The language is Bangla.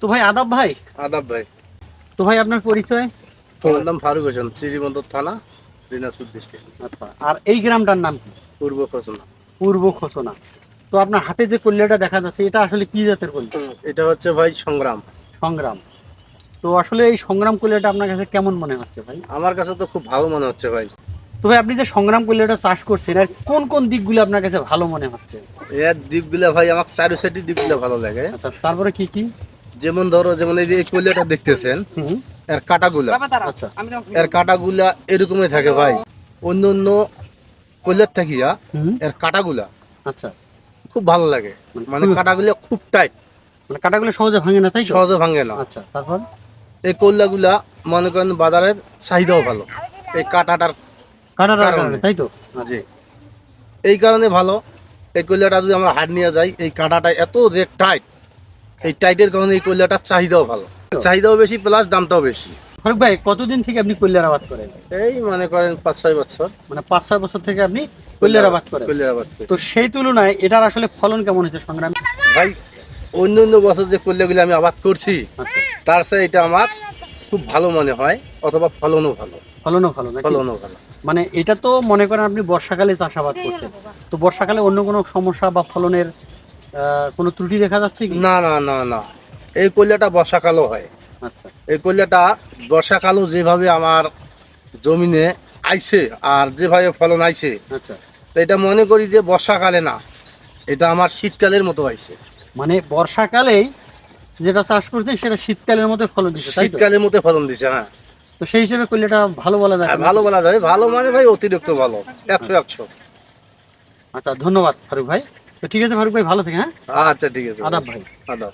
তো ভাই আদাব ভাই? আদাব ভাই। তো ভাই আপনার পরিচয়? আমার নাম ফারুক হোসেন শ্রীমন্তর থানা দিনাজপুর ডিস্ট্রিক্ট আচ্ছা আর এই গ্রামটার নাম কি? পূর্ব খোসনা। পূর্ব খোসনা। তো আপনার হাতে যে কল্যাটা দেখা যাচ্ছে এটা আসলে কি জাতের কল্যা এটা হচ্ছে ভাই সংগ্রাম। সংগ্রাম। তো আসলে এই সংগ্রাম কল্যাটা আপনার কাছে কেমন মনে হচ্ছে ভাই? আমার কাছে তো খুব ভালো মনে হচ্ছে ভাই। তো ভাই আপনি যে সংগ্রাম কল্যাটা চাষ করছেন আর কোন কোন দিকগুলো আপনার কাছে ভালো মনে হচ্ছে? এর দ্বীপগুলা ভাই আমার চারো সাইডের দিকগুলো ভালো লাগে। আচ্ছা তারপরে কি কি? যেমন ধরো যেমন এই যে এই কলিয়াটা দেখতেছেন এর কাটাগুলা। আচ্ছা। এর কাটাগুলা এরকমই থাকে ভাই। অন্য অন্য কলিয়ার থাকিয়া হুম। এর কাটাগুলা আচ্ছা। খুব ভালো লাগে। মানে খুব- কাটাগুলা খুব টাইট। মানে কাটাগুলো সহজে ভাঙে না তাই সহজে ভাঙে না। আচ্ছা তারপর? এই কল্যাগুলা মনে করেন বাজারের চাহিদাও ভালো। এই কাটাটার কারণে। তাই তো। জি। এই কারণে ভালো। এই কয়লাটা যদি আমরা হাট নিয়ে যাই এই কাঁটাটা এত যে টাইট এই টাইটের কারণে এই কয়লাটার চাহিদাও ভালো। চাহিদাও বেশি প্লাস দামটাও বেশি। ফারুক ভাই কতদিন থেকে আপনি কল্যাণ আবাদ করেন? এই মনে করেন পাঁচ ছয় বছর। মানে পাঁচ ছয় বছর থেকে আপনি কল্যাণ আবাদ করেন? কয়লার আবাদ তো সেই তুলনায় এটার আসলে ফলন কেমন হচ্ছে সংগ্রাম? ভাই অন্য অন্য বছর যে কয়লাগুলো আমি আবাদ করছি আচ্ছা। তার সাথে এটা আমার খুব ভালো মনে হয় অথবা ফলনও ভালো। ফলনও ভালো ফলনও ভালো। মানে এটা তো মনে করেন আপনি বর্ষাকালে চাষাবাদ করছেন। তো বর্ষাকালে অন্য কোনো সমস্যা বা ফলনের কোনো ত্রুটি দেখা যাচ্ছে কি? না না না না। এই কয়লাটা বর্ষাকালও হয়। আচ্ছা। এই কয়লাটা বর্ষাকালও যেভাবে আমার জমিনে আইছে আর যেভাবে ফলন আইছে আচ্ছা। তো এটা মনে করি যে বর্ষাকালে না এটা আমার শীতকালের মতো আইছে। মানে বর্ষাকালেই যেটা চাষ করছেন সেটা শীতকালের মতো ফলন দিচ্ছে শীতকালের মতো ফলন দিছে হ্যাঁ। তো সেই হিসেবে কল্যাটা ভালো বলা যায় হ্যাঁ, ভালো বলা যায়। ভালো মানে ভাই অতিরিক্ত ভালো। একশো একশো। আচ্ছা ধন্যবাদ ফারুক ভাই। তো ঠিক আছে ফারুক ভাই ভালো থেকে হ্যাঁ? আচ্ছা ঠিক আছে আদাব ভাই। আদাব।